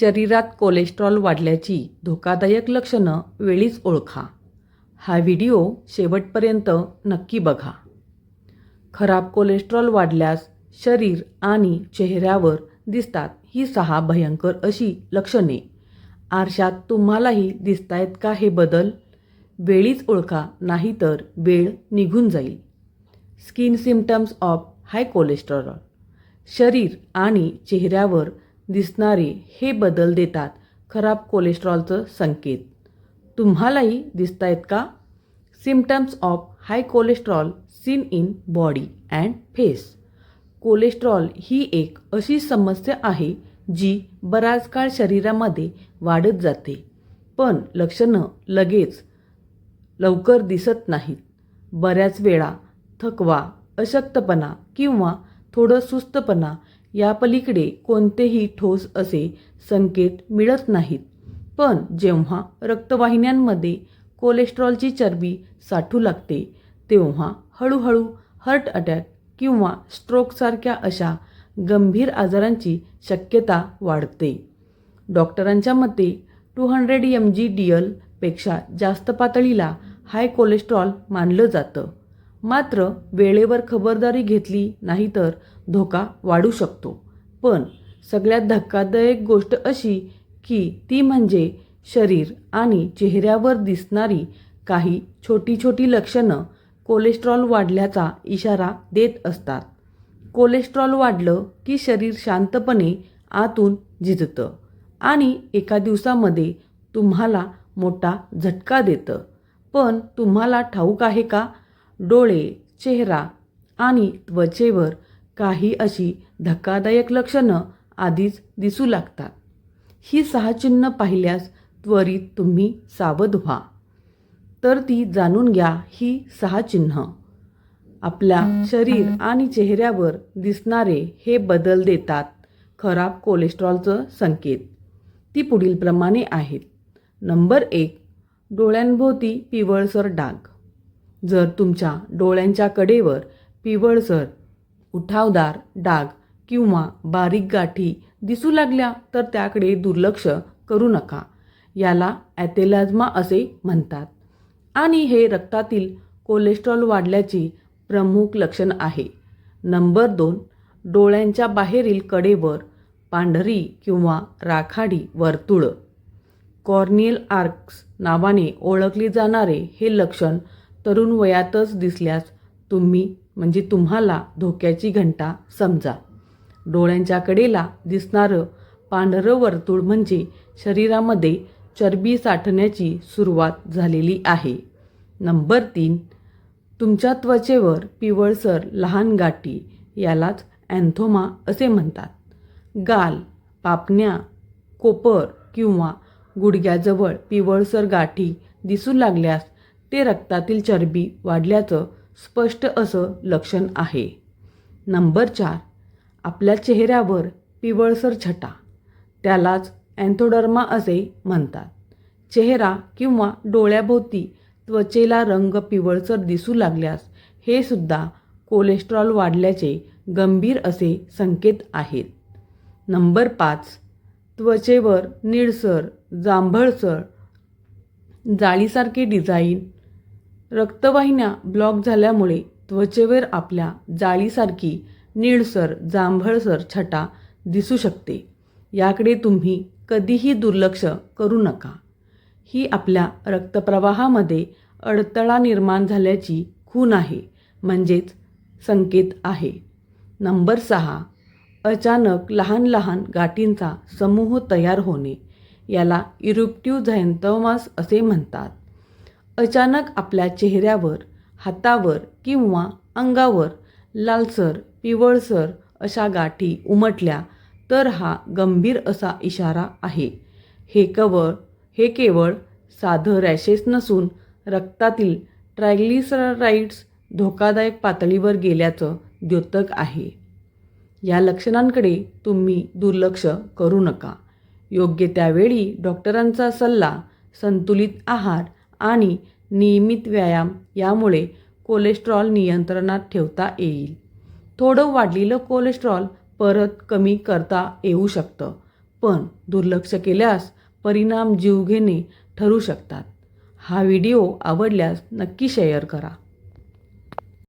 शरीरात कोलेस्ट्रॉल वाढल्याची धोकादायक लक्षणं वेळीच ओळखा. हा व्हिडिओ शेवटपर्यंत नक्की बघा. खराब कोलेस्ट्रॉल वाढल्यास शरीर आणि चेहऱ्यावर दिसतात ही सहा भयंकर अशी लक्षणे. आरशात तुम्हालाही दिसतायत का हे बदल? वेळीच ओळखा नाहीतर वेळ निघून जाईल. Skin symptoms of high cholesterol. शरीर आणि चेहऱ्यावर दिसणारे हे बदल देतात खराब कोलेस्ट्रॉलचं संकेत. तुम्हालाही दिसत आहेत का? Symptoms of high cholesterol seen in body and face cholesterol ही एक अशी समस्या आहे जी बराच काळ शरीरामध्ये वाढत जाते. पण लक्षणं लगेच लवकर दिसत नाहीत. बऱ्याच वेळा थकवा अशक्तपणा किंवा थोडं सुस्तपणा या पलीकडे कोणतेही ठोस असे संकेत मिळत नाहीत. पण जेव्हा रक्तवाहिन्यांमध्ये कोलेस्ट्रॉलची चरबी साठू लागते तेव्हा हळूहळू हार्ट अटॅक किंवा स्ट्रोकसारख्या अशा गंभीर आजारांची शक्यता वाढते. डॉक्टरांच्या मते two hundred M G D एलपेक्षा जास्त पातळीला हाय कोलेस्ट्रॉल मानलं जातं. मात्र वेळेवर खबरदारी घेतली नाही तर धोका वाढू शकतो. पण सगळ्यात धक्कादायक गोष्ट अशी की ती म्हणजे शरीर आणि चेहऱ्यावर दिसणारी काही छोटी छोटी लक्षणं कोलेस्ट्रॉल वाढल्याचा इशारा देत असतात. कोलेस्ट्रॉल वाढलं की शरीर शांतपणे आतून झिजतं आणि एका दिवसामध्ये तुम्हाला मोठा झटका देतं. पण तुम्हाला ठाऊक आहे का? डोळे चेहरा आणि त्वचेवर काही अशी धक्कादायक लक्षणं आधीच दिसू लागतात. ही सहा चिन्ह पाहिल्यास त्वरित तुम्ही सावध व्हा. तर ती जाणून घ्या ही सहा चिन्ह आपल्या शरीर आणि चेहऱ्यावर दिसणारे हे बदल देतात खराब कोलेस्ट्रॉलचं संकेत. ती पुढीलप्रमाणे आहेत. नंबर एक डोळ्यांभोवती पिवळसर डाग. जर तुमच्या डोळ्यांच्या कडेवर पिवळसर उठावदार डाग किंवा बारीक गाठी दिसू लागल्या तर त्याकडे दुर्लक्ष करू नका. याला ॲथेलाझ्मा असे म्हणतात. आणि हे रक्तातील कोलेस्ट्रॉल वाढल्याची प्रमुख लक्षण आहे. नंबर दोन डोळ्यांच्या बाहेरील कडेवर पांढरी किंवा राखाडी वर्तुळं. कॉर्नियल आर्क्स नावाने ओळखले जाणारे हे लक्षण तरुण वयातच दिसल्यास तुम्ही म्हणजे तुम्हाला धोक्याची घंटा समजा. डोळ्यांच्या कडेला दिसणारं पांढरं वर्तुळ म्हणजे शरीरामध्ये चरबी साठण्याची सुरुवात झालेली आहे. नंबर तीन तुमच्या त्वचेवर पिवळसर लहान गाठी यालाच अँथोमा असे म्हणतात. गाल पापण्या कोपर किंवा गुडघ्याजवळ पिवळसर गाठी दिसू लागल्यास ते रक्तातील चरबी वाढल्याचं स्पष्ट असं लक्षण आहे. नंबर चार आपल्या चेहऱ्यावर पिवळसर छटा. त्यालाच अँथोडर्मा असे म्हणतात. चेहरा किंवा डोळ्याभोवती त्वचेला रंग पिवळसर दिसू लागल्यास हे सुद्धा कोलेस्ट्रॉल वाढल्याचे गंभीर असे संकेत आहेत. नंबर पाच त्वचेवर निळसर जांभळसर जाळीसारखे डिझाईन रक्तवाहिन्या ब्लॉक झाल्यामुळे त्वचेवर आपल्या जाळीसारखी निळसर जांभळसर छटा दिसू शकते. याकडे तुम्ही कधीही दुर्लक्ष करू नका. ही आपल्या रक्तप्रवाहामध्ये अडथळा निर्माण झाल्याची खून आहे म्हणजेच संकेत आहे. नंबर सहा. अचानक लहान लहान गाठींचा समूह तयार होणे याला इरुप्टिव्ह झॅन्थोमास असे म्हणतात. अचानक आपल्या चेहऱ्यावर हातावर किंवा अंगावर लालसर पिवळसर अशा गाठी उमटल्या तर हा गंभीर असा इशारा आहे. हे कवळ हे केवळ साधं रॅशेस नसून रक्तातील ट्रायग्लिसराईड्स धोकादायक पातळीवर गेल्याचं द्योतक आहे. या लक्षणांकडे तुम्ही दुर्लक्ष करू नका. योग्य त्यावेळी डॉक्टरांचा सल्ला संतुलित आहार आणि नियमित व्यायाम यामुळे कोलेस्ट्रॉल नियंत्रणात ठेवता येईल. थोडं वाढलेलं कोलेस्ट्रॉल परत कमी करता येऊ शकतं पण दुर्लक्ष केल्यास परिणाम जीवघेणे ठरू शकतात. हा व्हिडिओ आवडल्यास नक्की शेअर करा.